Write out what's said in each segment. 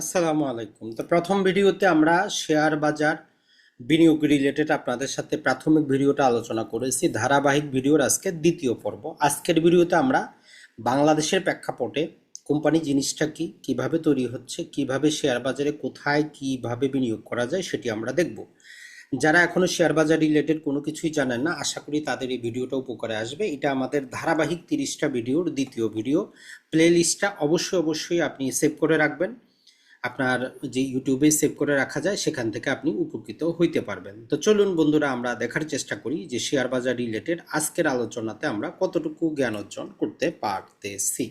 আসসালামু আলাইকুম। তো প্রথম ভিডিওতে আমরা শেয়ার বাজার বিনিয়োগ রিলেটেড আপনাদের সাথে প্রাথমিক ভিডিওটা আলোচনা করেছি। ধারাবাহিক ভিডিওর আজকে দ্বিতীয় পর্ব। আজকের ভিডিওতে আমরা বাংলাদেশের প্রেক্ষাপটে কোম্পানি জিনিসটা কি, কীভাবে তৈরি হচ্ছে, কীভাবে শেয়ার বাজারে কোথায়, কীভাবে বিনিয়োগ করা যায় সেটি আমরা দেখব। যারা এখনও শেয়ার বাজার রিলেটেড কোনো কিছুই জানেন না, আশা করি তাদের এই ভিডিওটা উপকারে আসবে। এটা আমাদের ধারাবাহিক তিরিশটা ভিডিওর দ্বিতীয় ভিডিও। প্লে লিস্টটা অবশ্যই অবশ্যই আপনি সেভ করে রাখবেন। আপনার যে ইউটিউবে সেভ করে রাখা যায়, সেখান থেকে আপনি উপকৃত হইতে পারবেন। তো চলুন বন্ধুরা, আমরা দেখার চেষ্টা করি যে শেয়ার বাজার রিলেটেড আজকের আলোচনাতে আমরা কতটুকু জ্ঞান অর্জন করতে পারতেছি।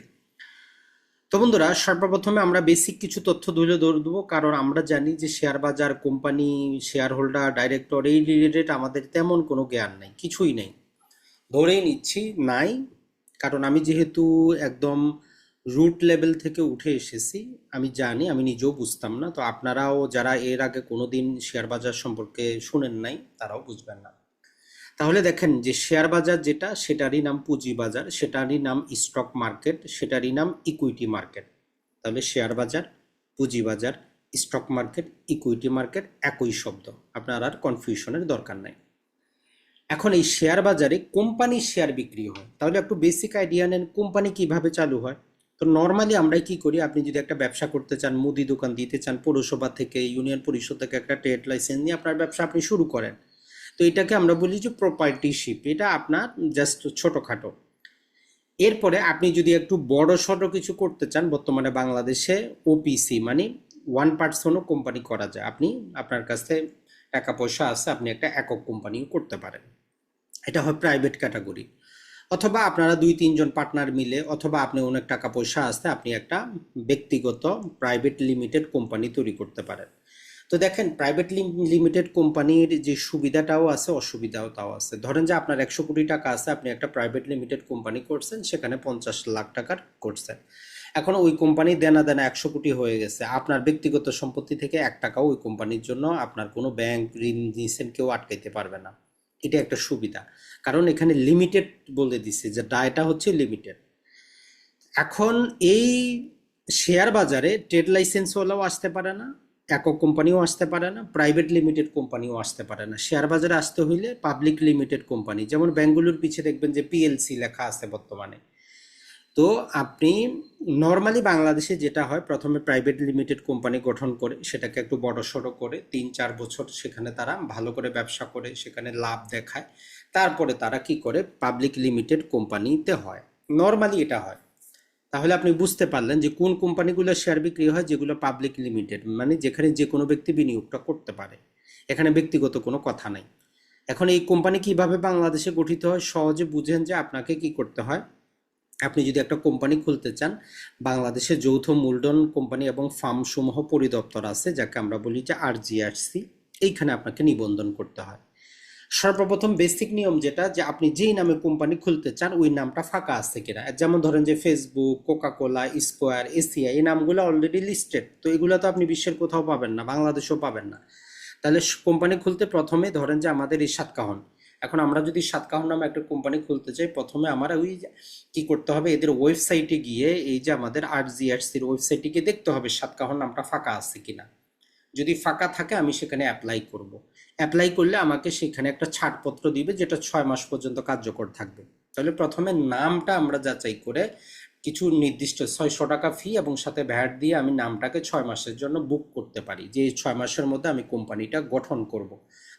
তো বন্ধুরা, সর্বপ্রথমে আমরা বেসিক কিছু তথ্য তুলে ধরে দেবো, কারণ আমরা জানি যে শেয়ার বাজার কোম্পানি শেয়ার হোল্ডার ডাইরেক্টর এই রিলেটেড আমাদের তেমন কোনো জ্ঞান নেই, কিছুই নেই। ধরেই নিচ্ছি, নাই, কারণ আমি যেহেতু একদম রুট লেভেল থেকে উঠে এসেছি। আমি জানি, আমি নিজেও বুঝতাম না। তো আপনারাও যারা এর আগে কোনোদিন শেয়ার বাজার সম্পর্কে শুনেন নাই, তারাও বুঝবেন না। তাহলে দেখেন যে শেয়ার বাজার যেটা, সেটারই নাম পুঁজি বাজার, সেটারই নাম স্টক মার্কেট সেটারই নাম ইকুইটি মার্কেট তাহলে শেয়ার বাজার, পুঁজি বাজার স্টক মার্কেট ইকুইটি মার্কেট একই শব্দ। আপনার আর কনফিউশনের দরকার নাই। এখন এই শেয়ার বাজারে কোম্পানির শেয়ার বিক্রি হয়। তাহলে একটু বেসিক আইডিয়া নেন কোম্পানি কীভাবে চালু হয়? তো নর্মালি আমরা কি করি? আপনি যদি একটা ব্যবসা করতে চান, মুদি দোকান দিতে চান, পৌরসভা থেকে, ইউনিয়ন পরিষদ থেকে একটা ট্রেড লাইসেন্স নিয়ে আপনার ব্যবসা আপনি শুরু করেন। তো এটাকে আমরা বলি যে প্রপার্টিশিপ এটা আপনার জাস্ট ছোটোখাটো। এরপরে আপনি যদি একটু বড় সড়ো কিছু করতে চান, বর্তমানে বাংলাদেশে ওপিসি মানে ওয়ান পার্সনও কোম্পানি করা যায়। আপনি, আপনার কাছে টাকা পয়সা আছে, আপনি একটা একক কোম্পানিও করতে পারেন। এটা হয় প্রাইভেট ক্যাটাগরি অথবা আপনারা দুই তিনজন পার্টনার মিলে অথবা আপনি অনেক টাকা পয়সা আসতে আপনি একটা ব্যক্তিগত প্রাইভেট লিমিটেড কোম্পানি তৈরি করতে পারেন। তো দেখেন প্রাইভেট লিমিটেড কোম্পানির যে সুবিধাটাও আছে, অসুবিধাও তাও আছে। ধরেন যে আপনার একশো কোটি টাকা আছে, আপনি একটা প্রাইভেট লিমিটেড কোম্পানি করছেন, সেখানে পঞ্চাশ লাখ টাকার করছেন। এখন ওই কোম্পানি দেনা দেনা একশো কোটি হয়ে গেছে, আপনার ব্যক্তিগত সম্পত্তি থেকে এক টাকাও ওই কোম্পানির জন্য আপনার কোনো ব্যাংক ঋণ দিয়েছেন, কেউ আটকাইতে পারবে না। এটা একটা সুবিধা। কারণ এখানে লিমিটেড বলে দিছে যে ডায়টা হচ্ছে লিমিটেড এখন এই শেয়ার বাজারে ট্রেড লাইসেন্সওয়ালাও আসতে পারে না, একক কোম্পানিও আসতে পারে না প্রাইভেট লিমিটেড কোম্পানিও আসতে পারে না। শেয়ার বাজারে আসতে হইলে পাবলিক লিমিটেড কোম্পানি, যেমন বেঙ্গালুর পিছিয়ে দেখবেন যে পিএলসি লেখা আছে বর্তমানে। তো আপনি নর্মালি বাংলাদেশে যেটা হয়, প্রথমে প্রাইভেট লিমিটেড কোম্পানি গঠন করে, সেটাকে একটু বড় সড়ো করে, তিন চার বছর সেখানে তারা ভালো করে ব্যবসা করে, সেখানে লাভ দেখায়। তারপরে তারা কি করে? পাবলিক লিমিটেড কোম্পানিতে হয়। নর্মালি এটা হয়। তাহলে আপনি বুঝতে পারলেন যে কোন কোম্পানিগুলো শেয়ার বিক্রি হয়, যেগুলো পাবলিক লিমিটেড মানে যেখানে যে কোনো ব্যক্তি বিনিয়োগটা করতে পারে। এখানে ব্যক্তিগত কোনো কথা নাই। এখন এই কোম্পানি কীভাবে বাংলাদেশে গঠিত হয়, সহজে বুঝেন যে আপনাকে কি করতে হয়? আপনি যদি একটা কোম্পানি খুলতে চান, বাংলাদেশে যৌথ মূলধন কোম্পানি এবং ফার্ম সমূহ পরিদপ্তর আছে, যাকে আমরা বলি যে আরজিআরসি এইখানে আপনাকে নিবন্ধন করতে হয়। সর্বপ্রথম বেসিক নিয়ম যেটা, যে আপনি যেই নামে কোম্পানি খুলতে চান, ওই নামটা ফাঁকা আছে কিনা। যেমন ধরেন যে ফেসবুক, কোকাকোলা, স্কোয়ার, এসিআই, এই নামগুলো অলরেডি লিস্টেড তো এগুলো তো আপনি বিশ্বের কোথাও পাবেন না, বাংলাদেশেও পাবেন না। তাহলে কোম্পানি খুলতে প্রথমে ধরেন যে আমাদের এই সাতকাহন এখন আমরা যদি সাতকাহন নামে একটা কোম্পানি খুলতে চাই, প্রথমে আমার ওই কি করতে হবে, এদের ওয়েবসাইটে গিয়ে এই যে আমাদের আর জি জিআরসির ওয়েবসাইটে গিয়ে দেখতে হবে সাতকাহন নামটা ফাঁকা আছে কিনা যদি ফাঁকা থাকে আমি সেখানে অ্যাপ্লাই করব। অ্যাপ্লাই করলে আমাকে সেখানে একটা ছাড়পত্র দিবে যেটা ছয় মাস পর্যন্ত কার্যকর থাকবে তাহলে প্রথমে নামটা আমরা যাচাই করে কিছু নির্দিষ্ট ছয়শো টাকা ফি এবং সাথে ভ্যাট দিয়ে আমি নামটাকে ছয় মাসের জন্য বুক করতে পারি যে ছয় মাসের মধ্যে আমি কোম্পানিটা গঠন করব।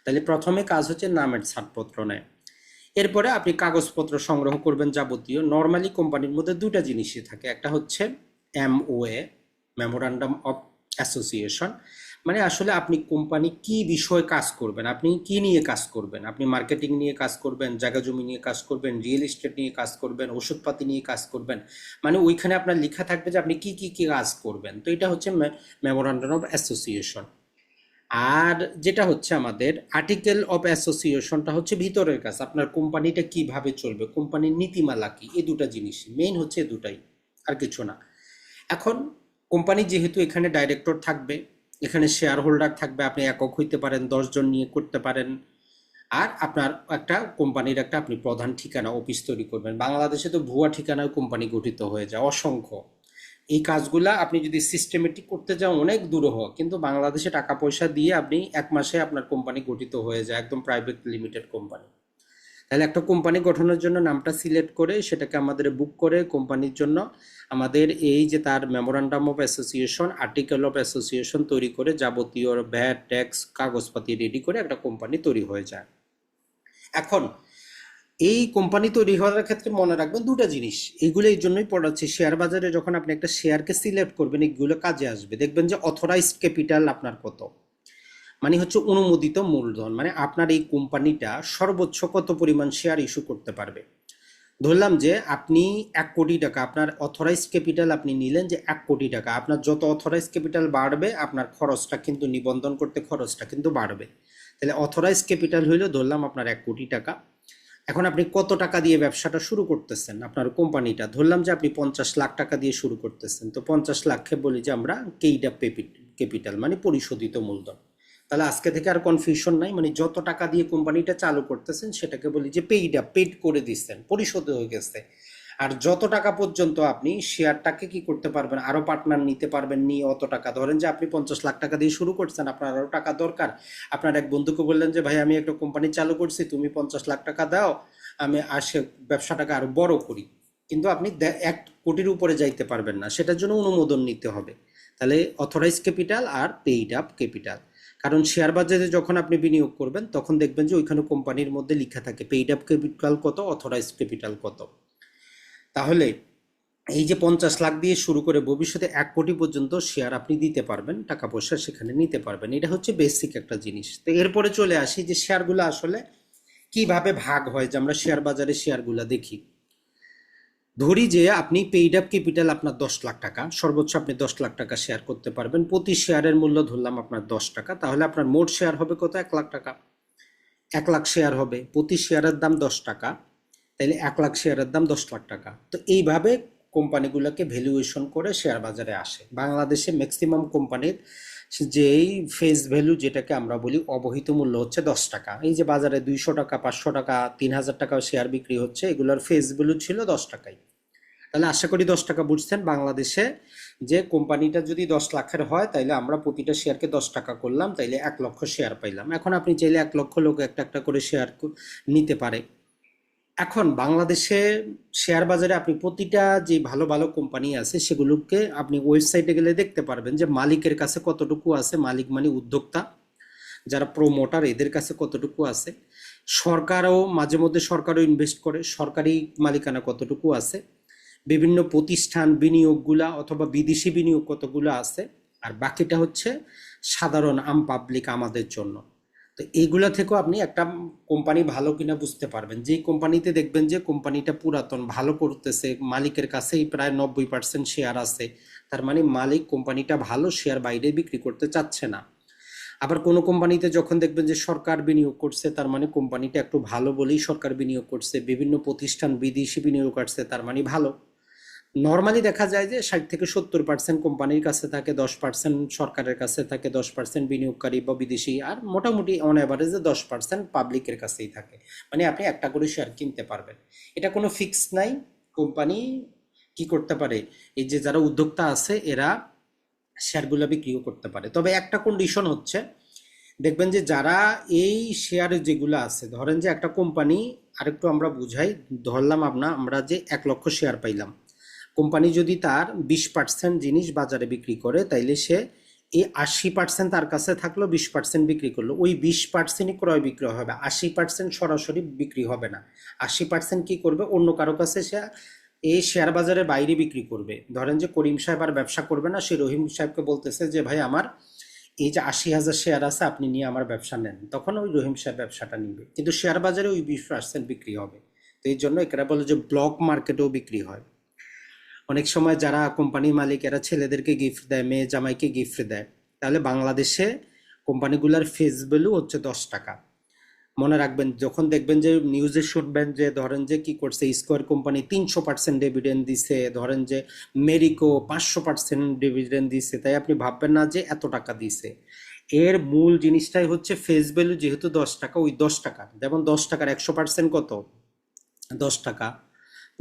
তাহলে প্রথমে কাজ হচ্ছে নামের ছাড়পত্র নেয়। এরপরে আপনি কাগজপত্র সংগ্রহ করবেন যাবতীয়। নর্মালি কোম্পানির মধ্যে দুটা জিনিসই থাকে। একটা হচ্ছে এমওএ মেমোরান্ডাম অফ অ্যাসোসিয়েশন মানে আসলে আপনি কোম্পানি কি বিষয়ে কাজ করবেন, আপনি কি নিয়ে কাজ করবেন? আপনি মার্কেটিং নিয়ে কাজ করবেন, জায়গা জমি নিয়ে কাজ করবেন রিয়েল এস্টেট নিয়ে কাজ করবেন, ওষুধপাতি নিয়ে কাজ করবেন। মানে ওইখানে আপনার লেখা থাকবে যে আপনি কি কি কি কাজ করবেন। তো এটা হচ্ছে মেমোরান্ডাম অফ অ্যাসোসিয়েশন আর যেটা হচ্ছে আমাদের আর্টিকেল অফ অ্যাসোসিয়েশনটা হচ্ছে ভিতরের কাজ, আপনার কোম্পানিটা কীভাবে চলবে, কোম্পানির নীতিমালা কি এই দুটা জিনিস মেইন হচ্ছে এ দুটাই, আর কিছু না। এখন কোম্পানি যেহেতু এখানে ডাইরেক্টর থাকবে, এখানে শেয়ার হোল্ডার থাকবে, আপনি একক হইতে পারেন, দশজন নিয়ে করতে পারেন, আর আপনার একটা কোম্পানির একটা আপনি প্রধান ঠিকানা অফিস তৈরি করবেন। বাংলাদেশে তো ভুয়া ঠিকানায় কোম্পানি গঠিত হয়ে যায়, অসংখ্য। এই কাজগুলা আপনি যদি সিস্টেমেটিক করতে যান, অনেক দূরহ কিন্তু বাংলাদেশে টাকা পয়সা দিয়ে আপনি এক মাসে আপনার কোম্পানি গঠিত হয়ে যায়, একদম প্রাইভেট লিমিটেড কোম্পানি তাহলে একটা কোম্পানি গঠনের জন্য নামটা সিলেক্ট করে সেটাকে আমাদের বুক করে কোম্পানির জন্য আমাদের এই যে তার memorandum of association article of association তৈরি করে যাবতীয় ভ্যাট ট্যাক্স কাগজপাতি রেডি করে একটা কোম্পানি তৈরি হয়ে যায়। এখন এই কোম্পানি তৈরি হওয়ার ক্ষেত্রে মনে রাখবেন দুটো জিনিস। এগুলো এই জন্যই পড়াচ্ছি শেয়ার বাজারে যখন আপনি একটা শেয়ারকে সিলেক্ট করবেন, এগুলো কাজে আসবে। দেখবেন যে অথরাইজড ক্যাপিটাল আপনার কত। মানে হচ্ছে অনুমোদিত মূলধন মানে আপনার এই কোম্পানিটা সর্বোচ্চ কত পরিমাণ শেয়ার ইস্যু করতে পারবে। ধরলাম যে আপনি এক কোটি টাকা, আপনার অথরাইজ ক্যাপিটাল আপনি নিলেন যে এক কোটি টাকা, আপনার যত অথরাইজ ক্যাপিটাল বাড়বে, আপনার খরচটা কিন্তু, নিবন্ধন করতে খরচটা কিন্তু বাড়বে। তাহলে অথরাইজ ক্যাপিটাল হইল, ধরলাম আপনার এক কোটি টাকা। এখন আপনি কত টাকা দিয়ে ব্যবসাটা শুরু করতেছেন আপনার কোম্পানিটা? ধরলাম যে আপনি পঞ্চাশ লাখ টাকা দিয়ে শুরু করতেছেন। তো পঞ্চাশ লাখে বলি যে আমরা কেইডা ক্যাপিটাল মানে পরিশোধিত মূলধন। তাহলে আজকে থেকে আর কনফিউশন নাই মানে যত টাকা দিয়ে কোম্পানিটা চালু করতেছেন সেটাকে বলি যে পেইডা পেড করে দিচ্ছেন পরিশোধ হয়ে গেছে। আর যত টাকা পর্যন্ত আপনি শেয়ারটাকে কি করতে পারবেন, আরও পার্টনার নিতে পারবেন, নিয়ে অত টাকা, ধরেন যে আপনি পঞ্চাশ লাখ টাকা দিয়ে শুরু করছেন, আপনার আরও টাকা দরকার। আপনার এক বন্ধুকে বললেন যে, ভাই, আমি একটা কোম্পানি চালু করছি, তুমি পঞ্চাশ লাখ টাকা দাও, আমি আসে ব্যবসাটাকে আরও বড় করি। কিন্তু আপনি এক কোটির উপরে যাইতে পারবেন না, সেটার জন্য অনুমোদন নিতে হবে। তাহলে অথরাইজ ক্যাপিটাল আর পেইড আপ ক্যাপিটাল কারণ শেয়ার বাজারে যখন আপনি বিনিয়োগ করবেন, তখন দেখবেন যে ওইখানে কোম্পানির মধ্যে লেখা থাকে পেইড আপ ক্যাপিটাল কত অথরাইজ ক্যাপিটাল কত? তাহলে এই যে পঞ্চাশ লাখ দিয়ে শুরু করে ভবিষ্যতে এক কোটি পর্যন্ত শেয়ার আপনি দিতে পারবেন, টাকা পয়সা সেখানে নিতে পারবেন। এটা হচ্ছে বেসিক একটা জিনিস। তো এরপরে চলে আসি যে শেয়ারগুলো আসলে কীভাবে ভাগ হয়, যে আমরা শেয়ার বাজারে শেয়ারগুলো দেখি। ধরি যে আপনি পেইড আপ ক্যাপিটাল আপনার দশ লাখ টাকা, সর্বোচ্চ আপনি দশ লাখ টাকা শেয়ার করতে পারবেন। প্রতি শেয়ারের মূল্য ধরলাম আপনার দশ টাকা, তাহলে আপনার মোট শেয়ার হবে কত? এক লাখ টাকা। এক লাখ শেয়ার হবে, প্রতি শেয়ারের দাম দশ টাকা। তাইলে এক লাখ শেয়ারের দাম দশ লাখ টাকা। তো এইভাবে কোম্পানিগুলোকে ভ্যালুয়েশন করে শেয়ার বাজারে আসে। বাংলাদেশে ম্যাক্সিমাম কোম্পানির যেই ফেস ভ্যালু যেটাকে আমরা বলি অবহিত মূল্য হচ্ছে দশ টাকা। এই যে বাজারে দুইশো টাকা, পাঁচশো টাকা, তিন হাজার টাকা শেয়ার বিক্রি হচ্ছে, এগুলোর ফেস ভ্যালু ছিল দশ টাকাই। তাহলে আশা করি দশ টাকা বুঝছেন, বাংলাদেশে যে কোম্পানিটা যদি দশ লাখের হয় তাহলে আমরা প্রতিটা শেয়ারকে দশ টাকা করলাম, তাইলে এক লক্ষ শেয়ার পাইলাম। এখন আপনি চাইলে এক লক্ষ লোক একটা একটা করে শেয়ার নিতে পারে। এখন বাংলাদেশে শেয়ার বাজারে আপনি প্রতিটা যে ভালো ভালো কোম্পানি আছে, সেগুলোকে আপনি ওয়েবসাইটে গেলে দেখতে পারবেন যে মালিকের কাছে কতটুকু আছে মালিক মানে উদ্যোক্তা, যারা প্রোমোটার এদের কাছে কতটুকু আছে, সরকারও মাঝে মধ্যে সরকারও ইনভেস্ট করে, সরকারি মালিকানা কতটুকু আছে, বিভিন্ন প্রতিষ্ঠান বিনিয়োগগুলা অথবা বিদেশি বিনিয়োগ কতগুলো আছে, আর বাকিটা হচ্ছে সাধারণ আম পাবলিক আমাদের জন্য। তো এইগুলা থেকেও আপনি একটা কোম্পানি ভালো কিনা বুঝতে পারবেন। যেই কোম্পানিতে দেখবেন যে কোম্পানিটা পুরাতন, ভালো করতেছে, মালিকের কাছেই প্রায় নব্বই পার্সেন্ট শেয়ার আছে, তার মানে মালিক কোম্পানিটা ভালো শেয়ার বাইরে বিক্রি করতে চাচ্ছে না। আবার কোনো কোম্পানিতে যখন দেখবেন যে সরকার বিনিয়োগ করছে, তার মানে কোম্পানিটা একটু ভালো বলেই সরকার বিনিয়োগ করছে, বিভিন্ন প্রতিষ্ঠান বিদেশি বিনিয়োগ করছে তার মানে ভালো। নর্মালি দেখা যায় যে ষাট থেকে সত্তর পার্সেন্ট কোম্পানির কাছে থাকে, দশ পার্সেন্ট সরকারের কাছে থাকে, দশ পার্সেন্ট বিনিয়োগকারী বা বিদেশি আর মোটামুটি অন অ্যাভারেজে দশ পার্সেন্ট পাবলিকের কাছেই থাকে। মানে আপনি একটা করে শেয়ার কিনতে পারবেন। এটা কোনো ফিক্স নাই। কোম্পানি কি করতে পারে? এই যে যারা উদ্যোক্তা আছে, এরা শেয়ারগুলো বিক্রিও করতে পারে। তবে একটা কন্ডিশন হচ্ছে, দেখবেন যে যারা এই শেয়ার যেগুলো আছে, ধরেন যে একটা কোম্পানি আরেকটু আমরা বুঝাই, ধরলাম আমরা আমরা যে এক লক্ষ শেয়ার পাইলাম। কোম্পানি যদি তার বিশ পার্সেন্ট জিনিস বাজারে বিক্রি করে, তাইলে সে এই আশি পার্সেন্ট তার কাছে থাকল, বিশ পার্সেন্ট বিক্রি করল। ওই বিশ পার্সেন্টই ক্রয় বিক্রয় হবে, আশি পার্সেন্ট সরাসরি বিক্রি হবে না। আশি পার্সেন্ট কী করবে? অন্য কারও কাছে সে এই শেয়ার বাজারের বাইরে বিক্রি করবে। ধরেন যে করিম সাহেব আর ব্যবসা করবে না, সে রহিম সাহেবকে বলতেছে যে, ভাই, আমার এই যে আশি হাজার শেয়ার আছে, আপনি নিয়ে আমার ব্যবসা নেন। তখন ওই রহিম সাহেব ব্যবসাটা নিবে। কিন্তু শেয়ার বাজারে ওই বিশ পার্সেন্ট বিক্রি হবে। তো এই জন্য এরা বলে যে, ব্লক মার্কেটেও বিক্রি হয়। অনেক সময় যারা কোম্পানির মালিক, এরা ছেলেদেরকে গিফট দেয়, মেয়ে জামাইকে গিফট দেয়। তাহলে বাংলাদেশে কোম্পানিগুলোর ফেস ভ্যালু হচ্ছে দশ টাকা। মনে রাখবেন, যখন দেখবেন যে নিউজে শুনবেন যে ধরেন যে কি করছে স্কোয়ার কোম্পানি তিনশো পার্সেন্ট ডিভিডেন্ড দিছে, ধরেন যে মেরিকো পাঁচশো পার্সেন্ট ডিভিডেন্ড দিছে, তাই আপনি ভাববেন না যে এত টাকা দিছে। এর মূল জিনিসটাই হচ্ছে ফেস ভ্যালু যেহেতু দশ টাকা, ওই দশ টাকা যেমন দশ টাকার একশো পার্সেন্ট কত? দশ টাকা।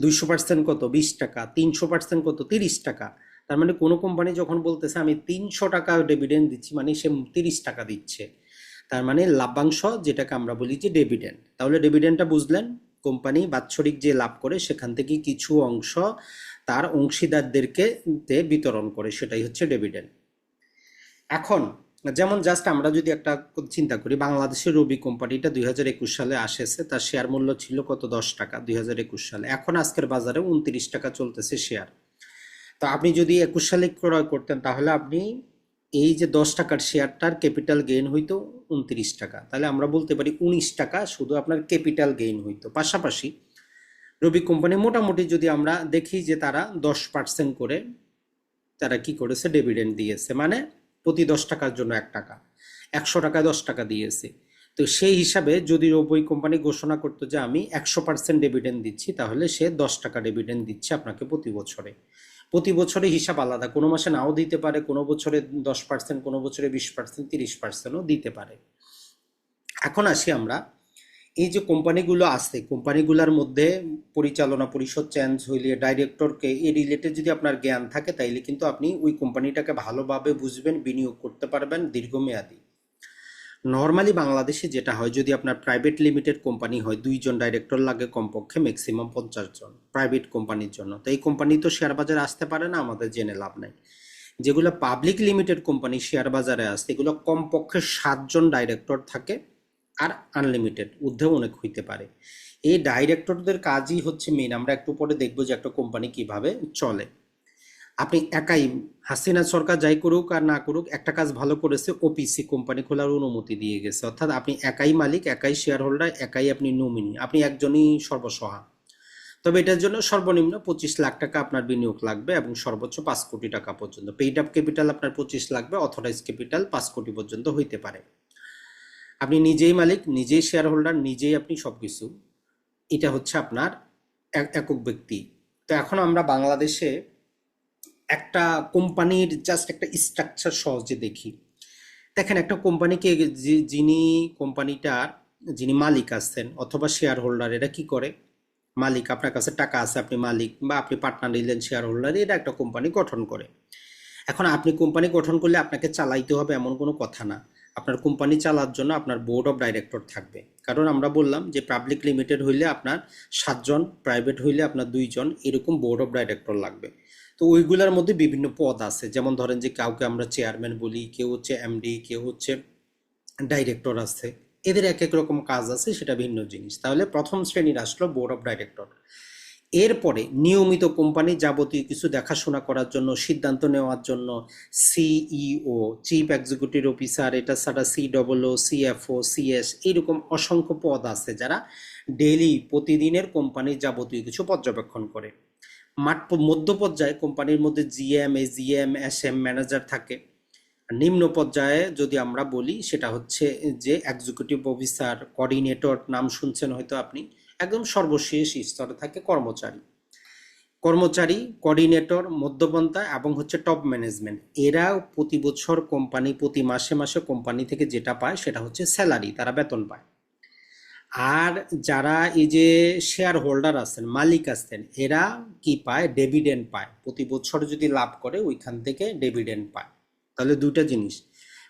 দুইশো পার্সেন্ট কত? বিশ টাকা। তিনশো পার্সেন্ট কত? তিরিশ টাকা। তার মানে কোনো কোম্পানি যখন বলতেছে, আমি তিনশো টাকা ডিভিডেন্ড দিচ্ছি মানে সে তিরিশ টাকা দিচ্ছে। তার মানে লাভ্যাংশ যেটাকে আমরা বলি যে ডিভিডেন্ড তাহলে ডিভিডেন্ডটা বুঝলেন? কোম্পানি বাৎসরিক যে লাভ করে, সেখান থেকে কিছু অংশ তার অংশীদারদেরকে বিতরণ করে। সেটাই হচ্ছে ডিভিডেন্ড এখন যেমন জাস্ট আমরা যদি একটা চিন্তা করি, বাংলাদেশের রবি কোম্পানিটা দুই হাজার একুশ সালে আসেছে, তার শেয়ার মূল্য ছিল কত? দশ টাকা, দুই হাজার একুশ সালে। এখন আজকের বাজারে উনত্রিশ টাকা চলতেছে শেয়ার তো আপনি যদি একুশ সালে ক্রয় করতেন, তাহলে আপনি এই যে দশ টাকার শেয়ারটার ক্যাপিটাল গেইন হইতো উনত্রিশ টাকা। তাহলে আমরা বলতে পারি উনিশ টাকা শুধু আপনার ক্যাপিটাল গেইন হইতো। পাশাপাশি রবি কোম্পানি মোটামুটি যদি আমরা দেখি যে তারা দশ পার্সেন্ট করে তারা কি করেছে? ডিভিডেন্ড দিয়েছে। মানে প্রতি দশ টাকার জন্য এক টাকা। একশো টাকায় দশ টাকা দিয়েছে। তো সেই হিসাবে যদি ওই কোম্পানি ঘোষণা করতো যে আমি একশো পার্সেন্ট ডেভিডেন্ট দিচ্ছি, তাহলে সে দশ টাকা ডেভিডেন্ট দিচ্ছে আপনাকে প্রতি বছরে। প্রতি বছরে হিসাব আলাদা। কোনো মাসে নাও দিতে পারে, কোনো বছরে দশ পার্সেন্ট, কোনো বছরে বিশ পার্সেন্ট, তিরিশ পার্সেন্টও দিতে পারে। এখন আসি আমরা এই যে কোম্পানিগুলো আছে, কোম্পানিগুলোর মধ্যে পরিচালনা পরিষদ চেঞ্জ হইলে ডাইরেক্টরকে এই রিলেটেড যদি আপনার জ্ঞান থাকে, তাইলে কিন্তু আপনি ওই কোম্পানিটাকে ভালোভাবে বুঝবেন, বিনিয়োগ করতে পারবেন দীর্ঘমেয়াদী। নর্মালি বাংলাদেশে যেটা হয়, যদি আপনার প্রাইভেট লিমিটেড কোম্পানি হয়, দুইজন ডাইরেক্টর লাগে কমপক্ষে ম্যাক্সিমাম পঞ্চাশ জন প্রাইভেট কোম্পানির জন্য। তো এই কোম্পানি তো শেয়ার বাজারে আসতে পারে না, আমাদের জেনে লাভ নাই। যেগুলো পাবলিক লিমিটেড কোম্পানি শেয়ার বাজারে আসে, এগুলো কমপক্ষে সাতজন ডাইরেক্টর থাকে। আর আনলিমিটেড ঊর্ধ্বেও অনেক হইতে পারে। এই ডাইরেক্টরদের কাজই হচ্ছে মেন আমরা একটু পরে দেখব যে একটা কোম্পানি কীভাবে চলে। আপনি একাই, হাসিনা সরকার যাই করুক আর না করুক, একটা কাজ ভালো করেছে ওপিসি কোম্পানি খোলার অনুমতি দিয়ে গেছে। অর্থাৎ আপনি একাই মালিক, একাই শেয়ার হোল্ডার একাই আপনি নমিনি আপনি একজনই সর্বসহা। তবে এটার জন্য সর্বনিম্ন পঁচিশ লাখ টাকা আপনার বিনিয়োগ লাগবে এবং সর্বোচ্চ পাঁচ কোটি টাকা পর্যন্ত। পেইড আপ ক্যাপিটাল আপনার পঁচিশ লাগবে অথরাইজ ক্যাপিটাল পাঁচ কোটি পর্যন্ত হইতে পারে। আপনি নিজেই মালিক, নিজেই শেয়ার হোল্ডার নিজেই আপনি সব কিছু এটা হচ্ছে আপনার এক- একক ব্যক্তি। তো এখন আমরা বাংলাদেশে একটা কোম্পানির জাস্ট একটা স্ট্রাকচার সহজে দেখি। দেখেন একটা কোম্পানিকে যিনি কোম্পানিটার, যিনি মালিক আছেন অথবা শেয়ার হোল্ডার এরা কি করে? মালিক, আপনার কাছে টাকা আছে, আপনি মালিক বা আপনি পার্টনার নিলেন শেয়ার হোল্ডার এরা একটা কোম্পানি গঠন করে। এখন আপনি কোম্পানি গঠন করলে আপনাকে চালাইতে হবে এমন কোনো কথা না। আপনার কোম্পানি চালার জন্য আপনার বোর্ড অফ ডাইরেক্টর থাকবে। কারণ আমরা বললাম যে পাবলিক লিমিটেড হইলে আপনার সাতজন প্রাইভেট হইলে আপনার দুইজন, এরকম বোর্ড অফ ডাইরেক্টর লাগবে। তো ওইগুলোর মধ্যে বিভিন্ন পদ আছে। যেমন ধরেন যে কাউকে আমরা চেয়ারম্যান বলি, কেউ হচ্ছে এমডি কেউ হচ্ছে ডাইরেক্টর আছে। এদের এক এক রকম কাজ আছে, সেটা ভিন্ন জিনিস। তাহলে প্রথম শ্রেণির আসলো বোর্ড অফ ডাইরেক্টর এরপরে নিয়মিত কোম্পানি যাবতীয় কিছু দেখাশোনা করার জন্য, সিদ্ধান্ত নেওয়ার জন্য সিইও চিফ এক্সিকিউটিভ অফিসার এটা ছাড়া C double O CFO CS এইরকম অসংখ্য পদ আছে যারা ডেইলি প্রতিদিনের কোম্পানির যাবতীয় কিছু পর্যবেক্ষণ করে। মাঠ মধ্য পর্যায়ে কোম্পানির মধ্যে GM AGM S M manager থাকে। নিম্ন পর্যায়ে যদি আমরা বলি, সেটা হচ্ছে যে এক্সিকিউটিভ অফিসার কোঅর্ডিনেটর নাম শুনছেন হয়তো আপনি। একদম সর্বশেষ স্তরে থাকে কর্মচারী। কর্মচারী কোঅর্ডিনেটর মধ্যপন্থা এবং হচ্ছে টপ ম্যানেজমেন্ট এরা প্রতি বছর কোম্পানি প্রতি মাসে মাসে কোম্পানি থেকে যেটা পায় সেটা হচ্ছে স্যালারি তারা বেতন পায়। আর যারা এই যে শেয়ার হোল্ডার আছেন, মালিক আছেন, এরা কি পায়? ডেভিডেন্ড পায়। প্রতি বছর যদি লাভ করে, ওইখান থেকে ডেভিডেন্ড পায়। তাহলে দুইটা জিনিস।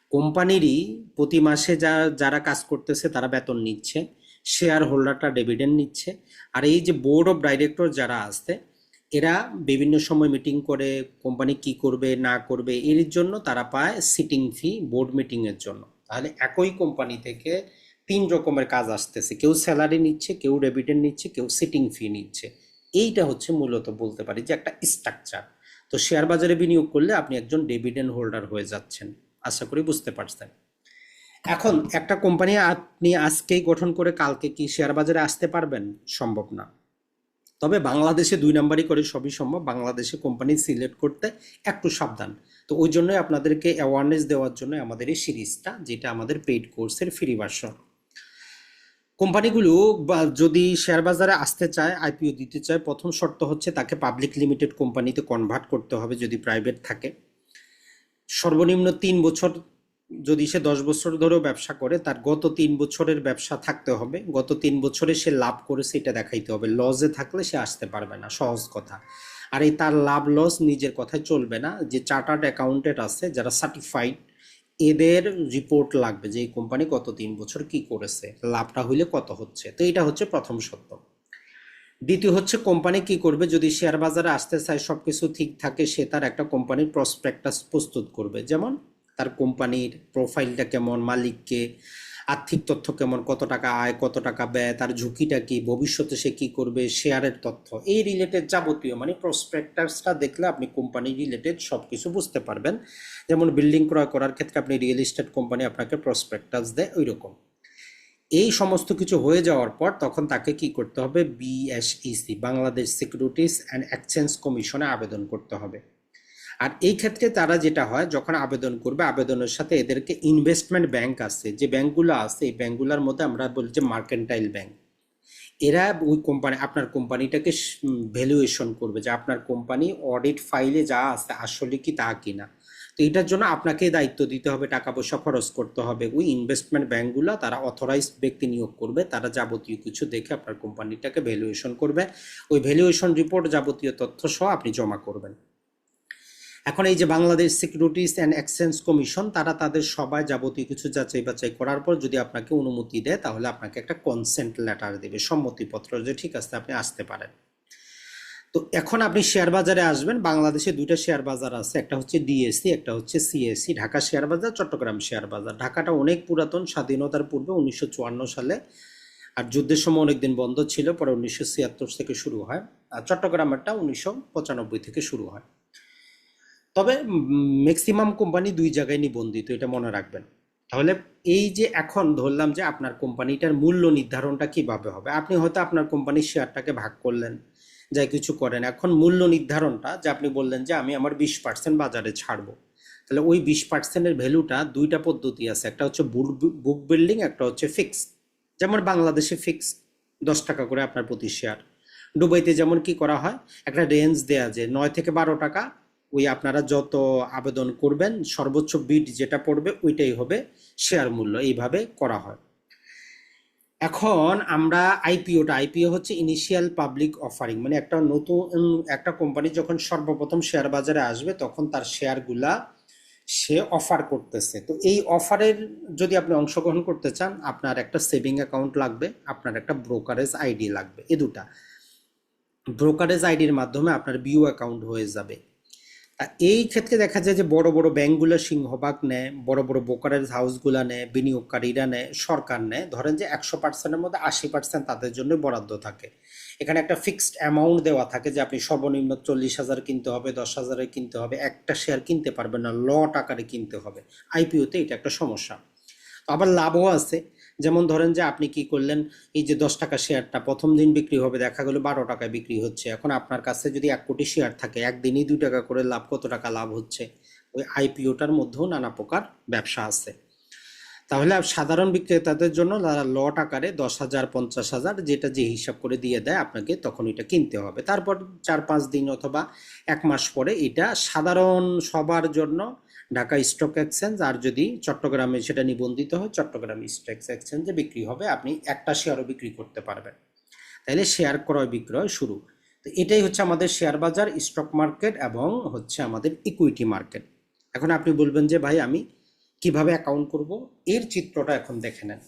কোম্পানিরই প্রতি মাসে যা, যারা কাজ করতেছে, তারা বেতন নিচ্ছে। শেয়ার হোল্ডারটা ডেভিডেন্ড নিচ্ছে। আর এই যে বোর্ড অফ ডাইরেক্টর যারা আছে এরা বিভিন্ন সময় মিটিং করে কোম্পানি কি করবে, না করবে, এর জন্য তারা পায় সিটিং ফি বোর্ড মিটিং এর জন্য। তাহলে একই কোম্পানি থেকে তিন রকমের কাজ আসতেছে। কেউ স্যালারি নিচ্ছে, কেউ ডেভিডেন্ড নিচ্ছে, কেউ সিটিং ফি নিচ্ছে। এইটা হচ্ছে মূলত বলতে পারি যে একটা স্ট্রাকচার তো শেয়ার বাজারে বিনিয়োগ করলে আপনি একজন ডেভিডেন্ড হোল্ডার হয়ে যাচ্ছেন। আশা করি বুঝতে পারছেন। এখন একটা কোম্পানি আপনি আজকেই গঠন করে কালকে কি শেয়ার বাজারে আসতে পারবেন? সম্ভব না। তবে বাংলাদেশে দুই নাম্বারই করে সবই সম্ভব। বাংলাদেশে কোম্পানি সিলেক্ট করতে একটু সাবধান। তো ওই জন্যই আপনাদেরকে অ্যাওয়ারনেস দেওয়ার জন্য আমাদের এই সিরিজটা, যেটা আমাদের পেইড কোর্সের ফ্রি ভার্সন কোম্পানিগুলো যদি শেয়ার বাজারে আসতে চায় আইপিও দিতে চায়, প্রথম শর্ত হচ্ছে তাকে পাবলিক লিমিটেড কোম্পানিতে কনভার্ট করতে হবে যদি প্রাইভেট থাকে। সর্বনিম্ন তিন বছর যদি সে দশ বছর ধরেও ব্যবসা করে, তার গত তিন বছরের ব্যবসা থাকতে হবে। গত তিন বছরে সে লাভ করেছে, এটা দেখাইতে হবে। লজে থাকলে সে আসতে পারবে না, সহজ কথা। আর এই তার লাভ লস নিজের কথায় চলবে না। যে চার্টার্ড অ্যাকাউন্টেন্ট আছে, যারা সার্টিফাইড এদের রিপোর্ট লাগবে যে এই কোম্পানি গত তিন বছর কি করেছে, লাভটা হইলে কত হচ্ছে। তো এটা হচ্ছে প্রথম সত্য। দ্বিতীয় হচ্ছে কোম্পানি কি করবে? যদি শেয়ার বাজারে আসতে চায়, সবকিছু ঠিক থাকে, সে তার একটা কোম্পানির প্রসপেক্টাস প্রস্তুত করবে। যেমন তার কোম্পানির প্রোফাইলটা কেমন, মালিককে, আর্থিক তথ্য কেমন, কত টাকা আয়, কত টাকা ব্যয়, তার ঝুঁকিটা কি, ভবিষ্যতে সে কি করবে শেয়ারের তথ্য, এই রিলেটেড যাবতীয় মানে প্রসপেক্টাসটা দেখলে আপনি কোম্পানি রিলেটেড সব কিছু বুঝতে পারবেন। যেমন বিল্ডিং ক্রয় করার ক্ষেত্রে আপনি রিয়েল এস্টেট কোম্পানি আপনাকে প্রসপেক্টাস দেয় ওই রকম এই সমস্ত কিছু হয়ে যাওয়ার পর তখন তাকে কি করতে হবে BSEC Bangladesh securities and exchange কমিশনে আবেদন করতে হবে। আর এই ক্ষেত্রে তারা যেটা হয়, যখন আবেদন করবে, আবেদনের সাথে এদেরকে ইনভেস্টমেন্ট ব্যাংক আছে, যে ব্যাংকগুলো আছে, এই ব্যাংকগুলোর মধ্যে আমরা বলি যে মার্কেন্টাইল ব্যাংক এরা ওই কোম্পানি আপনার কোম্পানিটাকে ভ্যালুয়েশন করবে যে আপনার কোম্পানি অডিট ফাইলে যা আছে, আসলে কি তা কিনা। তো এটার জন্য আপনাকে দায়িত্ব দিতে হবে টাকা পয়সা খরচ করতে হবে। ওই ইনভেস্টমেন্ট ব্যাংকগুলো তারা অথরাইজড ব্যক্তি নিয়োগ করবে, তারা যাবতীয় কিছু দেখে আপনার কোম্পানিটাকে ভ্যালুয়েশন করবে। ওই ভ্যালুয়েশন রিপোর্ট যাবতীয় তথ্য সহ আপনি জমা করবেন। এখন এই যে Bangladesh securities and exchange commission তারা তাদের সবাই যাবতীয় কিছু যাচাই বাছাই করার পর যদি আপনাকে অনুমতি দেয়, তাহলে আপনাকে একটা কনসেন্ট লেটার দেবে, সম্মতিপত্র যে ঠিক আছে আপনি আসতে পারেন। তো এখন আপনি শেয়ার বাজারে আসবেন, বাংলাদেশে দুইটা শেয়ার বাজার আছে, একটা হচ্ছে ডিএসসি একটা হচ্ছে সিএসসি ঢাকা শেয়ার বাজার, চট্টগ্রাম শেয়ার বাজার। ঢাকাটা অনেক পুরাতন, স্বাধীনতার পূর্বে উনিশশো চুয়ান্ন সালে, আর যুদ্ধের সময় অনেকদিন বন্ধ ছিল, পরে উনিশশো ছিয়াত্তর থেকে শুরু হয়, আর চট্টগ্রামেরটা উনিশশো পঁচানব্বই থেকে শুরু হয়। তবে ম্যাক্সিমাম কোম্পানি দুই জায়গায় নিবন্ধিত, এটা মনে রাখবেন। তাহলে এই যে এখন ধরলাম যে আপনার কোম্পানিটার মূল্য নির্ধারণটা কীভাবে হবে? আপনি হয়তো আপনার কোম্পানির শেয়ারটাকে ভাগ করলেন যাই কিছু করেন। এখন মূল্য নির্ধারণটা, যে আপনি বললেন যে আমি আমার বিশ পার্সেন্ট বাজারে ছাড়বো। তাহলে ওই বিশ পার্সেন্টের ভ্যালুটা দুইটা পদ্ধতি আছে। একটা হচ্ছে বুক বিল্ডিং একটা হচ্ছে ফিক্স যেমন বাংলাদেশে ফিক্স দশ টাকা করে আপনার প্রতি শেয়ার দুবাইতে যেমন কি করা হয়? একটা রেঞ্জ দেয়া যে নয় থেকে বারো টাকা ওই আপনারা যত আবেদন করবেন, সর্বোচ্চ বিড যেটা পড়বে ওইটাই হবে শেয়ার মূল্য। এইভাবে করা হয়। এখন আমরা আইপিওটা আইপিও হচ্ছে ইনিশিয়াল পাবলিক অফারিং মানে একটা নতুন একটা কোম্পানি যখন সর্বপ্রথম শেয়ার বাজারে আসবে, তখন তার শেয়ারগুলা সে অফার করতেছে। তো এই অফারের যদি আপনি অংশগ্রহণ করতে চান, আপনার একটা সেভিং অ্যাকাউন্ট লাগবে, আপনার একটা ব্রোকারেজ আইডি লাগবে, এ দুটা। ব্রোকারেজ আইডির মাধ্যমে আপনার বিউ অ্যাকাউন্ট হয়ে যাবে। এই ক্ষেত্রে দেখা যায় যে বড় বড় ব্যাংকগুলো সিংহভাগ নেয়, বড় বড় ব্রোকারেজ হাউসগুলো নেয়, বিনিয়োগকারীরা নেয়, সরকার নেয়। ধরেন যে একশো পার্সেন্টের মধ্যে আশি পার্সেন্ট তাদের জন্য বরাদ্দ থাকে। এখানে একটা ফিক্সড অ্যামাউন্ট দেওয়া থাকে যে আপনি সর্বনিম্ন চল্লিশ হাজার কিনতে হবে, দশ হাজারে কিনতে হবে, একটা শেয়ার কিনতে পারবেন না, লট আকারে কিনতে হবে। আইপিওতে এটা একটা সমস্যা। আবার লাভও আছে। যেমন ধরেন যে আপনি কি করলেন, এই যে দশ টাকা শেয়ারটা প্রথম দিন বিক্রি হবে, দেখা গেলো বারো টাকায় বিক্রি হচ্ছে। এখন আপনার কাছে যদি এক কোটি শেয়ার থাকে, একদিনই দুই টাকা করে লাভ, কত টাকা লাভ হচ্ছে? ওই আইপিওটার মধ্যেও নানা প্রকার ব্যবসা আছে। তাহলে সাধারণ বিক্রেতাদের জন্য তারা লট আকারে দশ হাজার, পঞ্চাশ হাজার যেটা যে হিসাব করে দিয়ে দেয়, আপনাকে তখন এটা কিনতে হবে। তারপর চার পাঁচ দিন অথবা এক মাস পরে এটা সাধারণ সবার জন্য ঢাকা স্টক এক্সচেঞ্জ, আর যদি চট্টগ্রামে সেটা নিবন্ধিত হয়, চট্টগ্রাম স্টক এক্সচেঞ্জে বিক্রি হবে। আপনি একটা শেয়ারও বিক্রি করতে পারবেন। তাহলে শেয়ার ক্রয় বিক্রয় শুরু। তো এটাই হচ্ছে আমাদের শেয়ার বাজার স্টক মার্কেট এবং হচ্ছে আমাদের ইকুইটি মার্কেট এখন আপনি বলবেন যে, ভাই, আমি কীভাবে অ্যাকাউন্ট করব? এর চিত্রটা এখন দেখে নেন।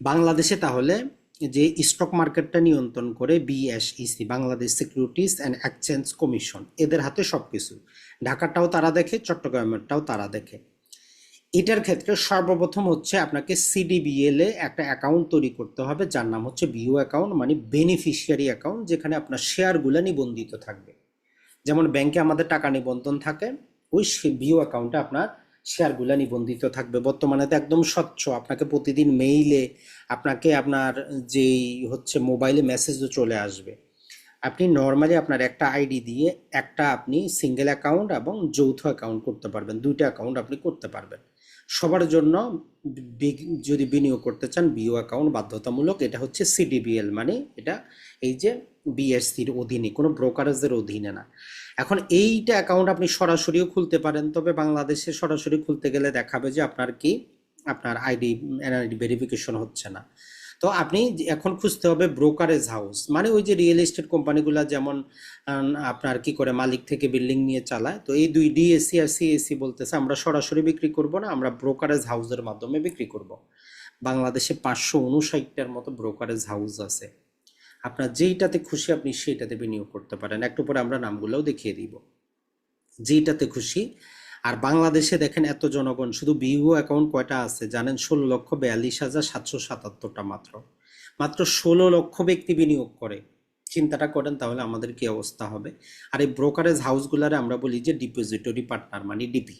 বাংলাদেশে তাহলে যে স্টক মার্কেটটা নিয়ন্ত্রণ করে BSEC Bangladesh securities and exchange commission এদের হাতে সব কিছু ঢাকাটাও তারা দেখে, চট্টগ্রামেরটাও তারা দেখে। এটার ক্ষেত্রে সর্বপ্রথম হচ্ছে আপনাকে সিডিবিএল এ একটা অ্যাকাউন্ট তৈরি করতে হবে, যার নাম হচ্ছে বিও অ্যাকাউন্ট মানে বেনিফিশিয়ারি অ্যাকাউন্ট যেখানে আপনার শেয়ারগুলো নিবন্ধিত থাকবে। যেমন ব্যাংকে আমাদের টাকা নিবন্ধন থাকে, ওই বিও অ্যাকাউন্টে আপনার শেয়ারগুলো নিবন্ধিত থাকবে। বর্তমানে তো একদম স্বচ্ছ। আপনাকে প্রতিদিন মেইলে আপনাকে আপনার যেই হচ্ছে মোবাইলে মেসেজও চলে আসবে। আপনি নর্মালি আপনার একটা আইডি দিয়ে একটা আপনি সিঙ্গেল অ্যাকাউন্ট এবং যৌথ অ্যাকাউন্ট করতে পারবেন। দুইটা অ্যাকাউন্ট আপনি করতে পারবেন। সবার জন্য যদি বিনিয়োগ করতে চান, বিও অ্যাকাউন্ট বাধ্যতামূলক, এটা হচ্ছে সিডিবিএল মানে এটা এই যে বিএসসির অধীনে, কোনো ব্রোকারেজের অধীনে না। এখন এইটা অ্যাকাউন্ট আপনি সরাসরিও খুলতে পারেন, তবে বাংলাদেশে সরাসরি খুলতে গেলে দেখাবে যে আপনার কি, আপনার আইডি এনআইডি ভেরিফিকেশন হচ্ছে না। তো আপনি এখন খুঁজতে হবে ব্রোকারেজ হাউস মানে ওই যে রিয়েল এস্টেট কোম্পানিগুলো যেমন আপনার কি করে মালিক থেকে বিল্ডিং নিয়ে চালায়, তো এই দুই ডিএসসি আর সিএসসি বলতেছে, আমরা সরাসরি বিক্রি করব না, আমরা ব্রোকারেজ হাউসের মাধ্যমে বিক্রি করব। বাংলাদেশে পাঁচশো উনষাটটার মতো ব্রোকারেজ হাউস আছে। আপনার যেইটাতে খুশি আপনি সেইটাতে বিনিয়োগ করতে পারেন। একটু পরে আমরা নামগুলোও দেখিয়ে দিব। যেইটাতে খুশি আর বাংলাদেশে দেখেন এত জনগণ, শুধু বিহু অ্যাকাউন্ট কয়টা আছে? জানেন, ষোলো লক্ষ বিয়াল্লিশ হাজার সাতশো সাতাত্তরটা মাত্র। মাত্র ষোলো লক্ষ ব্যক্তি বিনিয়োগ করে। চিন্তাটা করেন তাহলে আমাদের কি অবস্থা হবে? আর এই ব্রোকারেজ হাউসগুলারে আমরা বলি যে ডিপোজিটরি পার্টনার মানে ডিপি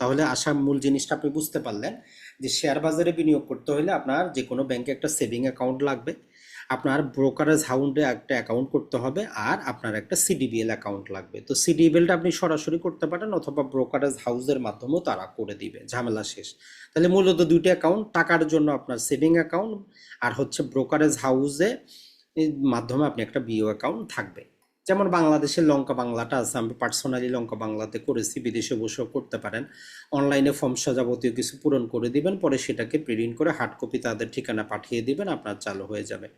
তাহলে আশা মূল জিনিসটা আপনি বুঝতে পারলেন যে শেয়ার বাজারে বিনিয়োগ করতে হলে আপনার যে কোনো ব্যাংকে একটা সেভিং অ্যাকাউন্ট লাগবে। আপনার ব্রোকারেজ হাউন্ডে একটা অ্যাকাউন্ট করতে হবে আর আপনার একটা সিডিবিএল অ্যাকাউন্ট লাগবে। তো সিডিবিএলটা আপনি সরাসরি করতে পারেন অথবা ব্রোকারেজ হাউসের মাধ্যমেও তারা করে দিবে, ঝামেলা শেষ। তাহলে মূলত দুইটা অ্যাকাউন্ট টাকার জন্য আপনার সেভিং অ্যাকাউন্ট আর হচ্ছে ব্রোকারেজ হাউসে মাধ্যমে আপনি একটা বিও অ্যাকাউন্ট থাকবে। যেমন বাংলাদেশের লঙ্কা বাংলাটা আছে, আমি পার্সোনালি লঙ্কা বাংলাতে করেছি, বিদেশে বসেও করতে পারেন। অনলাইনে ফর্ম সাজাবতীয় কিছু পূরণ করে দিবেন, পরে সেটাকে প্রিন্ট করে হার্ড কপি তাদের ঠিকানা পাঠিয়ে দিবেন, আপনার চালু হয়ে যাবে।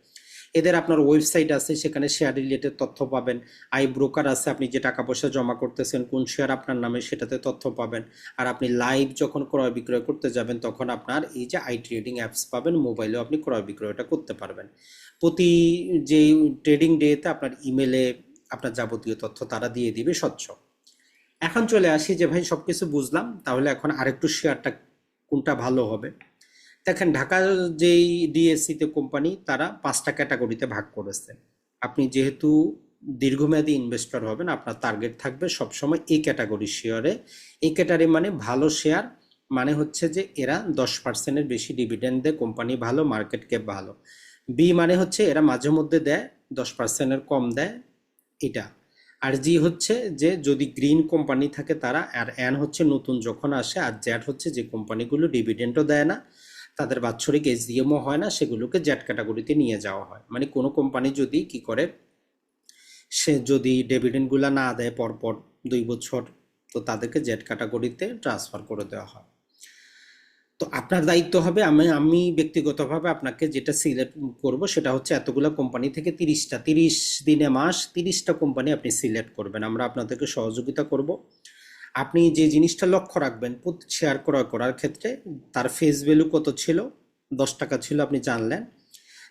এদের আপনার ওয়েবসাইট আছে, সেখানে শেয়ার রিলেটেড তথ্য পাবেন। আই ব্রোকার আছে, আপনি যে টাকা পয়সা জমা করতেছেন, কোন শেয়ার আপনার নামে সেটাতে তথ্য পাবেন। আর আপনি লাইভ যখন ক্রয় বিক্রয় করতে যাবেন, তখন আপনার এই যে আই ট্রেডিং অ্যাপস পাবেন মোবাইলেও আপনি ক্রয় বিক্রয়টা করতে পারবেন। প্রতি যে ট্রেডিং ডেতে আপনার ইমেলে আপনার যাবতীয় তথ্য তারা দিয়ে দিবে স্বচ্ছ। এখন চলে আসি যে, ভাই সব কিছু বুঝলাম, তাহলে এখন আরেকটু শেয়ারটা কোনটা ভালো হবে? দেখেন ঢাকার যেই ডিএসসিতে কোম্পানি, তারা পাঁচটা ক্যাটাগরিতে ভাগ করেছে। আপনি যেহেতু দীর্ঘমেয়াদী ইনভেস্টর হবেন, আপনার টার্গেট থাকবে সবসময় এই ক্যাটাগরি শেয়ারে। এই ক্যাটাগরি মানে ভালো শেয়ার মানে হচ্ছে যে এরা দশ পার্সেন্টের বেশি ডিভিডেন্ড দেয়, কোম্পানি ভালো, মার্কেট ক্যাপ ভালো। বি মানে হচ্ছে এরা মাঝে মধ্যে দেয়, দশ পার্সেন্টের কম দেয় এটা। আর জি হচ্ছে যে, যদি গ্রিন কোম্পানি থাকে তারা, আর এন হচ্ছে নতুন যখন আসে, আর জ্যাট হচ্ছে যে কোম্পানিগুলো ডিভিডেন্টও দেয় না, তাদের বাৎসরিক এস এসডিএমও হয় না, সেগুলোকে জ্যাট ক্যাটাগরিতে নিয়ে যাওয়া হয়। মানে কোনো কোম্পানি যদি কি করে, সে যদি ডিভিডেন্টগুলো না দেয় পরপর দুই বছর, তো তাদেরকে জেড ক্যাটাগরিতে ট্রান্সফার করে দেওয়া হয়। তো আপনার দায়িত্ব হবে, আমি আমি ব্যক্তিগতভাবে আপনাকে যেটা সিলেক্ট করব সেটা হচ্ছে এতগুলো কোম্পানি থেকে তিরিশটা। তিরিশ দিনে মাস তিরিশটা কোম্পানি আপনি সিলেক্ট করবেন, আমরা আপনাদেরকে সহযোগিতা করব। আপনি যে জিনিসটা লক্ষ্য রাখবেন শেয়ার ক্রয় করার ক্ষেত্রে তার ফেস ভ্যালু কত ছিল? দশ টাকা ছিল আপনি জানলেন।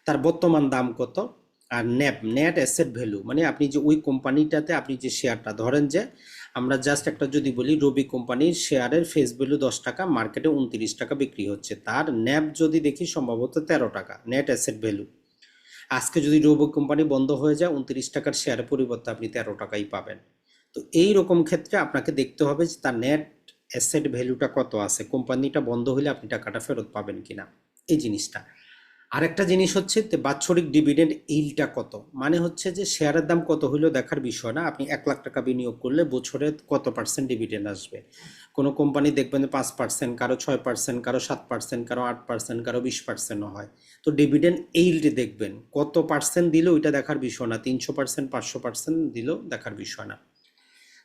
তার বর্তমান দাম কত? আর ন্যাপ নেট অ্যাসেট ভ্যালু মানে আপনি যে ওই কোম্পানিটাতে আপনি যে শেয়ারটা ধরেন যে আমরা জাস্ট একটা যদি বলি রবি কোম্পানির শেয়ারের ফেস ভ্যালু দশ টাকা মার্কেটে উনত্রিশ টাকা বিক্রি হচ্ছে। তার ন্যাপ যদি দেখি সম্ভবত তেরো টাকা নেট অ্যাসেট ভ্যালু আজকে যদি রবি কোম্পানি বন্ধ হয়ে যায়, উনত্রিশ টাকার শেয়ারের পরিবর্তে আপনি তেরো টাকাই পাবেন। তো এই রকম ক্ষেত্রে আপনাকে দেখতে হবে যে তার নেট অ্যাসেট ভ্যালুটা কত আছে, কোম্পানিটা বন্ধ হলে আপনি টাকাটা ফেরত পাবেন কিনা। এই জিনিসটা। আরেকটা জিনিস হচ্ছে যে বাৎসরিক ডিভিডেন্ড ইলটা কত? মানে হচ্ছে যে শেয়ারের দাম কত হইল দেখার বিষয় না। আপনি এক লাখ টাকা বিনিয়োগ করলে বছরে কত পার্সেন্ট ডিভিডেন্ড আসবে? কোনো কোম্পানি দেখবেন পাঁচ পার্সেন্ট কারও ছয় পার্সেন্ট কারও সাত পার্সেন্ট কারও আট পার্সেন্ট কারও বিশ পার্সেন্টও হয়। তো ডিভিডেন্ড এইলটি দেখবেন। কত পার্সেন্ট দিলেও ওইটা দেখার বিষয় না। তিনশো পার্সেন্ট পাঁচশো পার্সেন্ট দিলেও দেখার বিষয় না।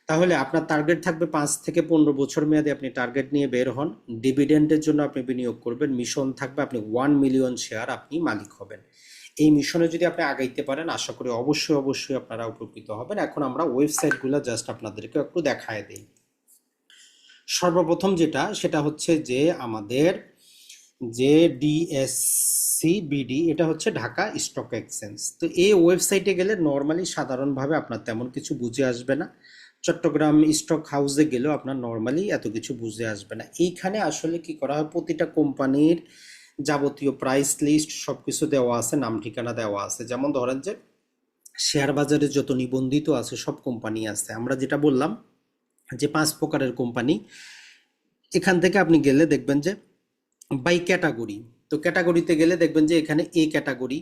তাহলে আপনার টার্গেট থাকবে পাঁচ থেকে পনেরো বছর মেয়াদে আপনি টার্গেট নিয়ে বের হন। ডিভিডেন্ডের জন্য আপনি বিনিয়োগ করবেন। মিশন থাকবে আপনি ওয়ান মিলিয়ন শেয়ার আপনি মালিক হবেন। এই মিশনে যদি আপনি আগাইতে পারেন, আশা করি অবশ্যই অবশ্যই আপনারা উপকৃত হবেন। এখন আমরা ওয়েবসাইটগুলো জাস্ট আপনাদেরকে একটু দেখায় দিই। সর্বপ্রথম যেটা, সেটা হচ্ছে যে আমাদের যে ডিএসসি বিডি, এটা হচ্ছে ঢাকা স্টক এক্সচেঞ্জ। তো এই ওয়েবসাইটে গেলে নর্মালি সাধারণভাবে আপনার তেমন কিছু বুঝে আসবে না। চট্টগ্রাম স্টক হাউসে গেলেও আপনার নর্মালি এত কিছু বুঝে আসবে না। এইখানে আসলে কি করা হয়, প্রতিটা কোম্পানির যাবতীয় প্রাইস লিস্ট সব কিছু দেওয়া আছে, নাম ঠিকানা দেওয়া আছে। যেমন ধরেন যে, শেয়ার বাজারে যত নিবন্ধিত আছে, সব কোম্পানি আছে। আমরা যেটা বললাম যে, পাঁচ প্রকারের কোম্পানি। এখান থেকে আপনি গেলে দেখবেন যে বাই ক্যাটাগরি তো ক্যাটাগরিতে গেলে দেখবেন যে এখানে এ ক্যাটাগরি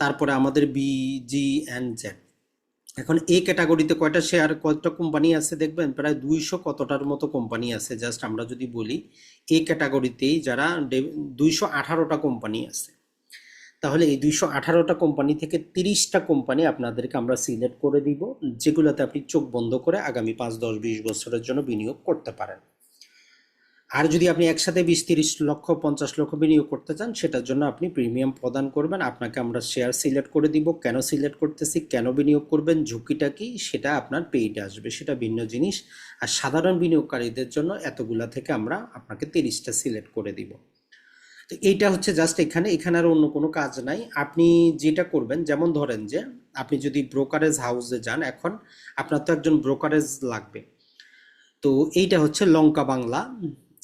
তারপরে আমাদের বি জি অ্যান্ড জেড এখন এই ক্যাটাগরিতে কয়টা শেয়ার কয়টা কোম্পানি আছে দেখবেন? প্রায় দুইশো কতটার মতো কোম্পানি আছে। জাস্ট আমরা যদি বলি এই ক্যাটাগরিতেই যারা দুইশো আঠারোটা কোম্পানি আছে। তাহলে এই দুইশো আঠারোটা কোম্পানি থেকে তিরিশটা কোম্পানি আপনাদেরকে আমরা সিলেক্ট করে দিব, যেগুলোতে আপনি চোখ বন্ধ করে আগামী পাঁচ, দশ, বিশ বছরের জন্য বিনিয়োগ করতে পারেন। আর যদি আপনি একসাথে বিশ তিরিশ লক্ষ, পঞ্চাশ লক্ষ বিনিয়োগ করতে চান, সেটার জন্য আপনি প্রিমিয়াম প্রদান করবেন। আপনাকে আমরা শেয়ার সিলেক্ট করে দিব। কেন সিলেক্ট করতেছি? কেন বিনিয়োগ করবেন? ঝুঁকিটা কি? সেটা আপনার পেইডে আসবে। সেটা ভিন্ন জিনিস। আর সাধারণ বিনিয়োগকারীদের জন্য এতগুলা থেকে আমরা আপনাকে তিরিশটা সিলেক্ট করে দিব। তো এইটা হচ্ছে জাস্ট এখানে। এখানে আর অন্য কোনো কাজ নাই। আপনি যেটা করবেন, যেমন ধরেন যে, আপনি যদি ব্রোকারেজ হাউসে যান, এখন আপনার তো একজন ব্রোকারেজ লাগবে। তো এইটা হচ্ছে লঙ্কা বাংলা।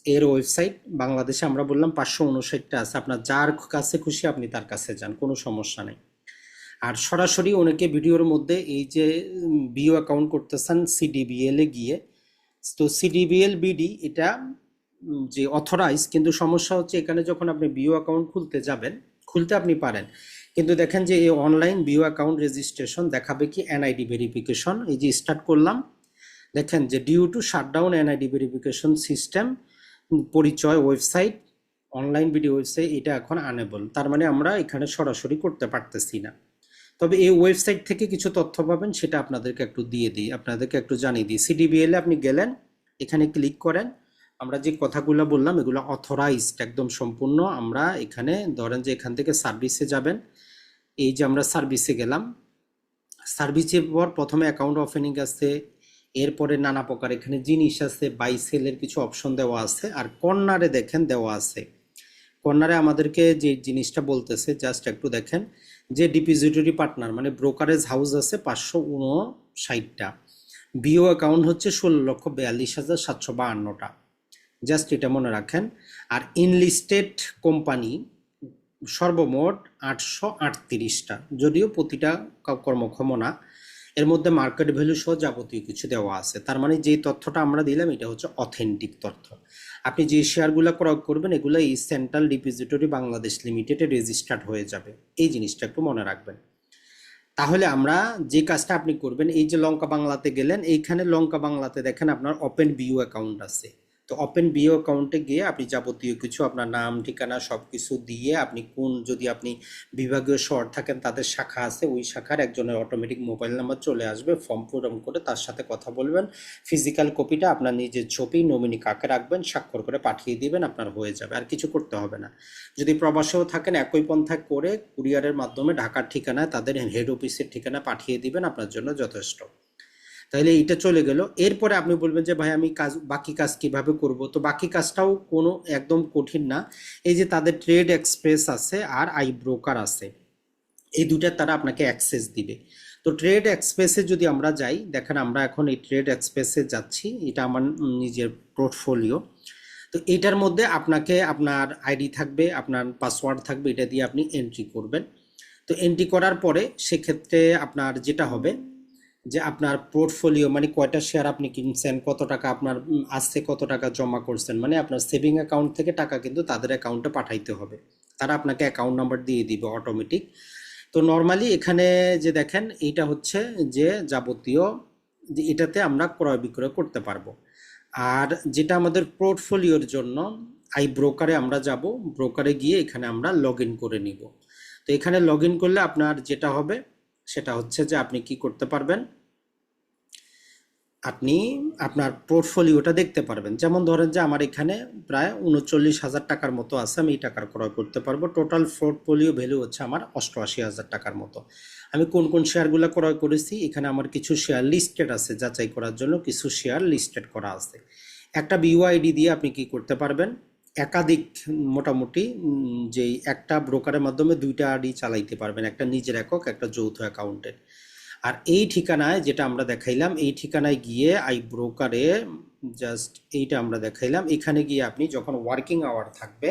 এর ওয়েবসাইট বাংলাদেশে আমরা বললাম পাঁচশো উনষাটটা আছে। আপনার যার কাছে খুশি আপনি তার কাছে যান, কোনো সমস্যা নেই। আর সরাসরি অনেকে ভিডিওর মধ্যে এই যে বিও অ্যাকাউন্ট করতেছেন সিডিবিএল গিয়ে, তো সিডিবিএল বিডি এটা যে অথরাইজ কিন্তু সমস্যা হচ্ছে এখানে যখন আপনি বিও অ্যাকাউন্ট খুলতে যাবেন, খুলতে আপনি পারেন। কিন্তু দেখেন যে এই অনলাইন বিও অ্যাকাউন্ট রেজিস্ট্রেশন দেখাবে কি এনআইডি ভেরিফিকেশন এই যে স্টার্ট করলাম। দেখেন যে due to shutdown NID verification system পরিচয় ওয়েবসাইট, অনলাইন ভিডিও ওয়েবসাইট, এটা এখন আনেবল তার মানে আমরা এখানে সরাসরি করতে পারতেছি না। তবে এই ওয়েবসাইট থেকে কিছু তথ্য পাবেন, সেটা আপনাদেরকে একটু দিয়ে দিই। আপনাদেরকে একটু জানিয়ে দিই। সিডিবিএল আপনি গেলেন, এখানে ক্লিক করেন। আমরা যে কথাগুলো বললাম, এগুলো অথরাইজড একদম সম্পূর্ণ। আমরা এখানে ধরেন যে এখান থেকে সার্ভিসে যাবেন। এই যে আমরা সার্ভিসে গেলাম। সার্ভিসের পর প্রথমে অ্যাকাউন্ট ওপেনিং আছে। এরপরে নানা প্রকার এখানে জিনিস আছে বাই সেলের কিছু অপশন দেওয়া আছে, আর কর্নারে দেখেন দেওয়া আছে। কর্নারে আমাদেরকে যে জিনিসটা বলতেছে জাস্ট একটু দেখেন, যে ডিপোজিটরি পার্টনার মানে ব্রোকারেজ হাউস আছে পাঁচশো উনষাটটা। বিও অ্যাকাউন্ট হচ্ছে ষোলো লক্ষ বিয়াল্লিশ হাজার সাতশো বাহান্নটা। জাস্ট এটা মনে রাখেন। আর ইনলিস্টেড কোম্পানি সর্বমোট আটশো আটত্রিশটা, যদিও প্রতিটা কর্মক্ষম না। এর মধ্যে মার্কেট ভ্যালু সহ যাবতীয় কিছু দেওয়া আছে। তার মানে যে তথ্যটা আমরা দিলাম, এটা হচ্ছে অথেন্টিক তথ্য। আপনি যে শেয়ারগুলো ক্রয় করবেন, এগুলো এই সেন্ট্রাল ডিপোজিটরি বাংলাদেশ লিমিটেডে রেজিস্টার্ড হয়ে যাবে। এই জিনিসটা একটু মনে রাখবেন। তাহলে আমরা যে কাজটা আপনি করবেন, এই যে লঙ্কা বাংলাতে গেলেন, এইখানে লঙ্কা বাংলাতে দেখেন আপনার ওপেন বিউ অ্যাকাউন্ট আছে। তো ওপেন বিও অ্যাকাউন্টে গিয়ে আপনি যাবতীয় কিছু, আপনার নাম, ঠিকানা সব কিছু দিয়ে আপনি কোন, যদি আপনি বিভাগীয় শহর থাকেন তাদের শাখা আছে, ওই শাখার একজনের অটোমেটিক মোবাইল নাম্বার চলে আসবে ফর্ম পূরণ করে তার সাথে কথা বলবেন ফিজিক্যাল কপিটা আপনার নিজের ছবি নমিনি কাকে রাখবেন, স্বাক্ষর করে পাঠিয়ে দিবেন, আপনার হয়ে যাবে, আর কিছু করতে হবে না। যদি প্রবাসেও থাকেন, একই পন্থায় করে কুরিয়ারের মাধ্যমে ঢাকার ঠিকানায় তাদের হেড অফিসের ঠিকানা পাঠিয়ে দিবেন, আপনার জন্য যথেষ্ট। তাহলে এটা চলে গেল। এরপরে আপনি বলবেন যে, ভাই, আমি কাজ, বাকি কাজ কীভাবে করব? তো বাকি কাজটাও কোনো একদম কঠিন না। এই যে তাদের ট্রেড এক্সপ্রেস আছে আর আই ব্রোকার আছে। এই দুটার তারা আপনাকে অ্যাক্সেস দিবে। তো ট্রেড এক্সপ্রেসে যদি আমরা যাই, দেখেন আমরা এখন এই ট্রেড এক্সপ্রেসে যাচ্ছি। এটা আমার নিজের পোর্টফোলিও তো এটার মধ্যে আপনাকে আপনার আইডি থাকবে, আপনার পাসওয়ার্ড থাকবে, এটা দিয়ে আপনি এন্ট্রি করবেন। তো এন্ট্রি করার পরে সেক্ষেত্রে আপনার যেটা হবে যে আপনার পোর্টফোলিও মানে কয়টা শেয়ার আপনি কিনছেন, কত টাকা আপনার আসছে, কত টাকা জমা করছেন মানে আপনার সেভিং অ্যাকাউন্ট থেকে টাকা কিন্তু তাদের অ্যাকাউন্টে পাঠাইতে হবে। তারা আপনাকে অ্যাকাউন্ট নাম্বার দিয়ে দিবে অটোমেটিক তো নর্মালি এখানে যে দেখেন, এইটা হচ্ছে যে যাবতীয়, যে এটাতে আমরা ক্রয় বিক্রয় করতে পারব। আর যেটা আমাদের পোর্টফোলিওর জন্য আই ব্রোকারে আমরা যাব ব্রোকারে গিয়ে এখানে আমরা লগ করে নিব। তো এখানে লগ করলে আপনার যেটা হবে সেটা হচ্ছে যে আপনি কি করতে পারবেন? আপনি আপনার পোর্টফোলিওটা দেখতে পারবেন। যেমন ধরেন যে আমার এখানে প্রায় উনচল্লিশ হাজার টাকার মতো আছে, আমি এই টাকার ক্রয় করতে পারব। টোটাল পোর্টফোলিও ভ্যালু হচ্ছে আমার অষ্টআশি হাজার টাকার মতো। আমি কোন কোন শেয়ারগুলো ক্রয় করেছি? এখানে আমার কিছু শেয়ার লিস্টেড আছে, যাচাই করার জন্য কিছু শেয়ার লিস্টেড করা আছে। একটা বিওআইডি দিয়ে আপনি কি করতে পারবেন? একাধিক মোটামুটি যেই একটা ব্রোকারের মাধ্যমে দুইটা আইডি চালাইতে পারবেন, একটা নিজের একক, একটা যৌথ অ্যাকাউন্টের। আর এই ঠিকানায় যেটা আমরা দেখাইলাম, এই ঠিকানায় গিয়ে আই ব্রোকারে জাস্ট এইটা আমরা দেখাইলাম। এখানে গিয়ে আপনি যখন ওয়ার্কিং আওয়ার থাকবে,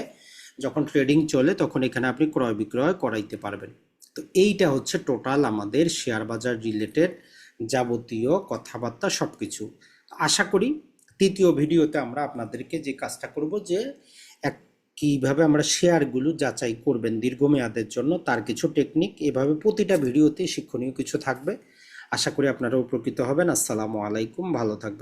যখন ট্রেডিং চলে, তখন এখানে আপনি ক্রয় বিক্রয় করাইতে পারবেন। তো এইটা হচ্ছে টোটাল আমাদের শেয়ার বাজার রিলেটেড যাবতীয় কথাবার্তা সব কিছু আশা করি তৃতীয় ভিডিওতে আমরা আপনাদেরকে যে কাজটা করব যে এক কীভাবে আমরা শেয়ারগুলো যাচাই করবেন দীর্ঘমেয়াদের জন্য, তার কিছু টেকনিক, এভাবে প্রতিটা ভিডিওতে শিক্ষণীয় কিছু থাকবে। আশা করি আপনারা উপকৃত হবেন। আসসালামু আলাইকুম, ভালো থাকবেন।